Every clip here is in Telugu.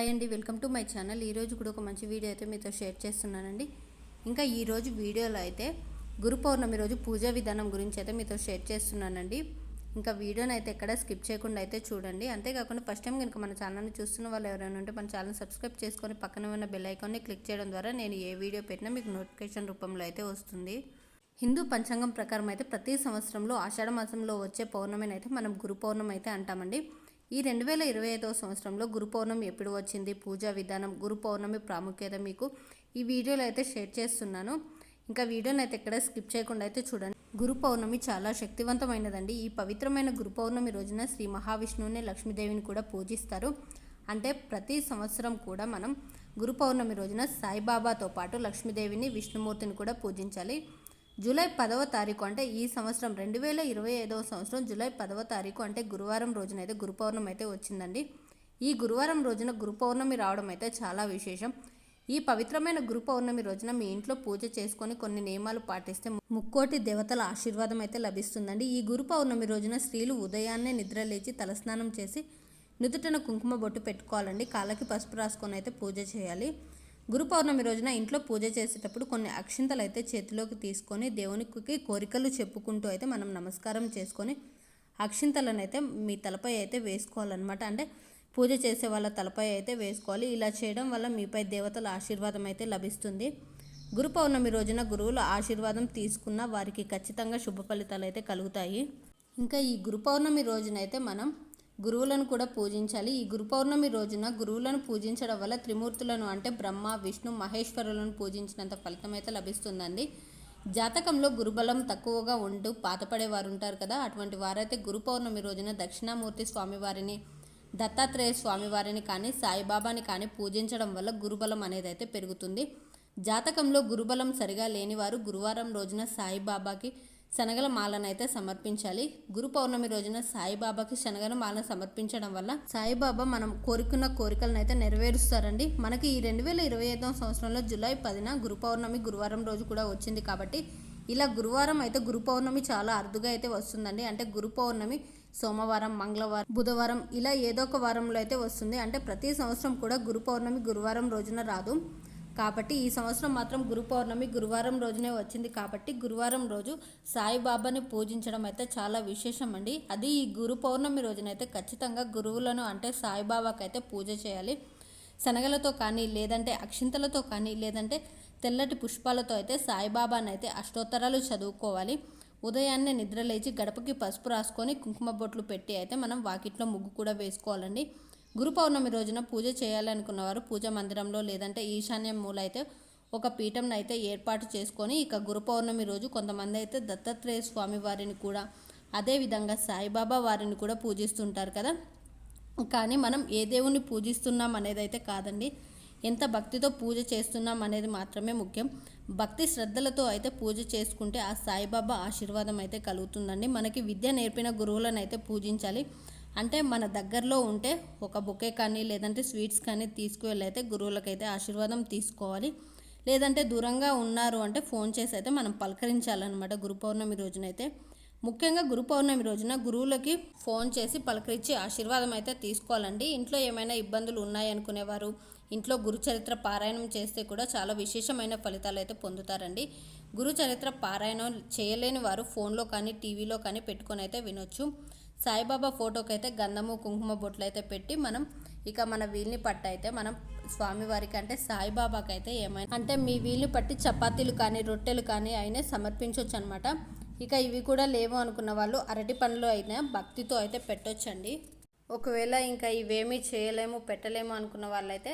హాయ్ అండి వెల్కమ్ టు మై ఛానల్. ఈరోజు కూడా ఒక మంచి వీడియో అయితే మీతో షేర్ చేస్తున్నానండి. ఇంకా ఈరోజు వీడియోలో అయితే గురు పౌర్ణమి రోజు పూజా విధానం గురించి అయితే మీతో షేర్ చేస్తున్నానండి. ఇంకా వీడియోని అయితే ఎక్కడ స్కిప్ చేయకుండా అయితే చూడండి. అంతేకాకుండా ఫస్ట్ టైం కనుక మన ఛానల్ని చూస్తున్న వాళ్ళు ఎవరైనా ఉంటే మన ఛానల్ సబ్స్క్రైబ్ చేసుకొని పక్కన ఉన్న బెల్ ఐకాన్ని క్లిక్ చేయడం ద్వారా నేను ఏ వీడియో పెట్టినా మీకు నోటిఫికేషన్ రూపంలో అయితే వస్తుంది. హిందూ పంచాంగం ప్రకారం అయితే ప్రతి సంవత్సరంలో ఆషాఢ మాసంలో వచ్చే పౌర్ణమిని అయితే మనం గురు పౌర్ణమి అయితే అంటామండి. ఈ రెండు వేల ఇరవై ఐదవ సంవత్సరంలో గురు పౌర్ణమి ఎప్పుడు వచ్చింది? పూజా విధానం గురు పౌర్ణమి ప్రాముఖ్యత మీకు ఈ వీడియోలో అయితే షేర్ చేస్తున్నాను. ఇంకా వీడియోని అయితే ఎక్కడ స్కిప్ చేయకుండా అయితే చూడండి. గురు పౌర్ణమి చాలా శక్తివంతమైనదండి. ఈ పవిత్రమైన గురు పౌర్ణమి రోజున శ్రీ మహావిష్ణువుని లక్ష్మీదేవిని కూడా పూజిస్తారు. అంటే ప్రతి సంవత్సరం కూడా మనం గురు పౌర్ణమి రోజున సాయిబాబాతో పాటు లక్ష్మీదేవిని విష్ణుమూర్తిని కూడా పూజించాలి. జూలై పదవ తారీఖు అంటే ఈ సంవత్సరం రెండు వేల ఇరవై ఐదవ సంవత్సరం జూలై పదవ తారీఖు అంటే గురువారం రోజున అయితే గురు పౌర్ణమి అయితే వచ్చిందండి. ఈ గురువారం రోజున గురు పౌర్ణమి రావడం అయితే చాలా విశేషం. ఈ పవిత్రమైన గురు పౌర్ణమి రోజున మీ ఇంట్లో పూజ చేసుకొని కొన్ని నియమాలు పాటిస్తే ముక్కోటి దేవతల ఆశీర్వాదం అయితే లభిస్తుందండి. ఈ గురు పౌర్ణమి రోజున స్త్రీలు ఉదయాన్నే నిద్ర లేచి తలస్నానం చేసి నుదుటన కుంకుమ బొట్టు పెట్టుకోవాలండి. కాళ్ళకి పసుపు రాసుకొని అయితే పూజ చేయాలి. గురు పౌర్ణమి రోజున ఇంట్లో పూజ చేసేటప్పుడు కొన్ని అక్షింతలు అయితే చేతిలోకి తీసుకొని దేవునికి కోరికలు చెప్పుకుంటూ అయితే మనం నమస్కారం చేసుకొని అక్షింతలను అయితే మీ తలపై అయితే వేసుకోవాలన్నమాట. అంటే పూజ చేసే వాళ్ళ తలపై అయితే వేసుకోవాలి. ఇలా చేయడం వల్ల మీపై దేవతల ఆశీర్వాదం అయితే లభిస్తుంది. గురు పౌర్ణమి రోజున గురువుల ఆశీర్వాదం తీసుకున్న వారికి ఖచ్చితంగా శుభ ఫలితాలు అయితే కలుగుతాయి. ఇంకా ఈ గురు పౌర్ణమి రోజునైతే మనం గురువులను కూడా పూజించాలి. ఈ గురు పౌర్ణమి రోజున గురువులను పూజించడం వల్ల త్రిమూర్తులను అంటే బ్రహ్మ విష్ణు మహేశ్వరులను పూజించినంత ఫలితం అయితే లభిస్తుందండి. జాతకంలో గురుబలం తక్కువగా ఉంటూ పాతపడేవారు ఉంటారు కదా. అటువంటి వారైతే గురు పౌర్ణమి రోజున దక్షిణామూర్తి స్వామివారిని దత్తాత్రేయ స్వామివారిని కానీ సాయిబాబాని కానీ పూజించడం వల్ల గురుబలం అనేది అయితే పెరుగుతుంది. జాతకంలో గురుబలం సరిగా లేనివారు గురువారం రోజున సాయిబాబాకి శనగల మాలనైతే సమర్పించాలి. గురు పౌర్ణమి రోజున సాయిబాబాకి శనగల మాలను సమర్పించడం వల్ల సాయిబాబా మనం కోరుకున్న కోరికలను అయితే నెరవేరుస్తారండి. మనకి ఈ రెండు వేల ఇరవై ఐదవ సంవత్సరంలో జూలై పదిన గురు పౌర్ణమి గురువారం రోజు కూడా వచ్చింది కాబట్టి ఇలా గురువారం అయితే గురు పౌర్ణమి చాలా అరుదుగా అయితే వస్తుందండి. అంటే గురు పౌర్ణమి సోమవారం మంగళవారం బుధవారం ఇలా ఏదో ఒక వారంలో అయితే వస్తుంది. అంటే ప్రతి సంవత్సరం కూడా గురు పౌర్ణమి గురువారం రోజున రాదు. కాబట్టి ఈ సంవత్సరం మాత్రం గురు పౌర్ణమి గురువారం రోజునే వచ్చింది కాబట్టి గురువారం రోజు సాయిబాబాని పూజించడం అయితే చాలా విశేషం అండి. అది ఈ గురు పౌర్ణమి రోజునైతే ఖచ్చితంగా గురువులను అంటే సాయిబాబాకైతే అయితే పూజ చేయాలి. శనగలతో కానీ లేదంటే అక్షింతలతో కానీ లేదంటే తెల్లటి పుష్పాలతో అయితే సాయిబాబానైతే అష్టోత్తరాలు చదువుకోవాలి. ఉదయాన్నే నిద్రలేచి గడపకి పసుపు రాసుకొని కుంకుమ బొట్లు పెట్టి అయితే మనం వాకిట్లో ముగ్గు కూడా వేసుకోవాలండి. గురు పౌర్ణమి రోజున పూజ చేయాలనుకున్న వారు పూజ మందిరంలో లేదంటే ఈశాన్యం మూల అయితే ఒక పీఠంను అయితే ఏర్పాటు చేసుకొని ఇక గురు పౌర్ణమి రోజు కొంతమంది అయితే దత్తాత్రేయ స్వామి వారిని కూడా అదేవిధంగా సాయిబాబా వారిని కూడా పూజిస్తుంటారు కదా. కానీ మనం ఏ దేవుణ్ణి పూజిస్తున్నాం అనేది అయితే కాదండి. ఎంత భక్తితో పూజ చేస్తున్నాం అనేది మాత్రమే ముఖ్యం. భక్తి శ్రద్ధలతో అయితే పూజ చేసుకుంటే ఆ సాయిబాబా ఆశీర్వాదం అయితే కలుగుతుందండి. మనకి విద్య నేర్పిన గురువులను అయితే పూజించాలి. అంటే మన దగ్గరలో ఉంటే ఒక బొకే కానీ లేదంటే స్వీట్స్ కానీ తీసుకువెళ్ళి అయితే గురువులకైతే ఆశీర్వాదం తీసుకోవాలి. లేదంటే దూరంగా ఉన్నారు అంటే ఫోన్ చేసి అయితే మనం పలకరించాలన్నమాట గురు పౌర్ణమి రోజునైతే. ముఖ్యంగా గురు పౌర్ణమి రోజున గురువులకి ఫోన్ చేసి పలకరించి ఆశీర్వాదం అయితే తీసుకోవాలండి. ఇంట్లో ఏమైనా ఇబ్బందులు ఉన్నాయనుకునేవారు ఇంట్లో గురుచరిత్ర పారాయణం చేస్తే కూడా చాలా విశేషమైన ఫలితాలు అయితే పొందుతారండి. గురుచరిత్ర పారాయణం చేయలేని వారు ఫోన్లో కానీ టీవీలో కానీ పెట్టుకొని అయితే వినొచ్చు. సాయిబాబా ఫోటోకి అయితే గంధము కుంకుమ బొట్లు అయితే పెట్టి మనం ఇక మన వీల్ని పట్టు అయితే మనం స్వామివారికి అంటే సాయిబాబాకి అయితే ఏమైనా అంటే మీ వీల్ని పట్టి చపాతీలు కానీ రొట్టెలు కానీ అయినా సమర్పించవచ్చు అనమాట ఇక ఇవి కూడా లేవు అనుకున్న వాళ్ళు అరటి పండ్లు అయినా భక్తితో అయితే పెట్టొచ్చండి. ఒకవేళ ఇంకా ఇవేమీ చేయలేము పెట్టలేము అనుకున్న వాళ్ళైతే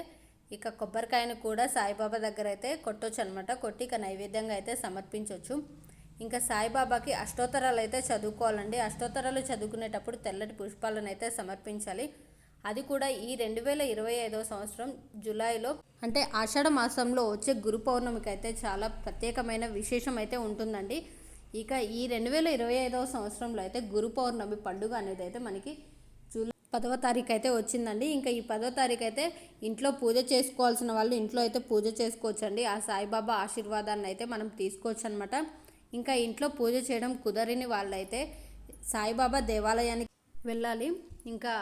ఇక కొబ్బరికాయను కూడా సాయిబాబా దగ్గర అయితే కొట్టొచ్చు అనమాట కొట్టి ఇక నైవేద్యంగా అయితే సమర్పించవచ్చు ఇంకా సాయిబాబాకి అష్టోత్తరాలు అయితే చదువుకోవాలండి. అష్టోత్తరాలు చదువుకునేటప్పుడు తెల్లటి పుష్పాలను అయితే సమర్పించాలి. అది కూడా ఈ రెండు వేల ఇరవై ఐదవ సంవత్సరం జూలైలో. అంటే ఆషాఢ మాసంలో వచ్చే గురు పౌర్ణమికి అయితే చాలా ప్రత్యేకమైన విశేషం అయితే ఉంటుందండి. ఇక ఈ రెండు వేల ఇరవై ఐదవ సంవత్సరంలో అయితే గురు పౌర్ణమి పండుగ అనేది అయితే మనకి జూలై పదవ తారీఖు అయితే వచ్చిందండి. ఇంకా ఈ పదవ తారీఖు అయితే ఇంట్లో పూజ చేసుకోవాల్సిన వాళ్ళు ఇంట్లో అయితే పూజ చేసుకోవచ్చండి. ఆ సాయిబాబా ఆశీర్వాదాన్ని అయితే మనం తీసుకోవచ్చు అనమాట ఇంకా ఇంట్లో పూజ చేయడం కుదరని వాళ్ళైతే సాయిబాబా దేవాలయానికి వెళ్ళాలి. ఇంకా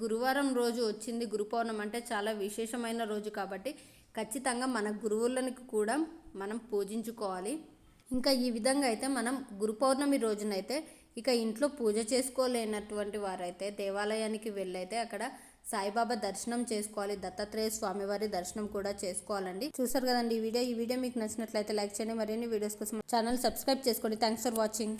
గురువారం రోజు వచ్చింది గురు పౌర్ణమి అంటే చాలా విశేషమైన రోజు కాబట్టి ఖచ్చితంగా మన గురువులను కూడా మనం పూజించుకోవాలి. ఇంకా ఈ విధంగా అయితే మనం గురు పౌర్ణమి రోజునైతే ఇక ఇంట్లో పూజ చేసుకోలేనటువంటి వారైతే దేవాలయానికి వెళ్ళైతే అక్కడ సాయిబాబా దర్శనం చేసుకోవాలి దత్తాత్రేయ స్వామివారి దర్శనం కూడా చేసుకోవాలండి. చూసారు కదండి ఈ వీడియో. ఈ వీడియో మీకు నచ్చినట్లయితే లైక్ చేయండి. మరిన్ని వీడియోస్ కోసం ఛానల్ సబ్స్క్రైబ్ చేసుకోండి. Thanks for watching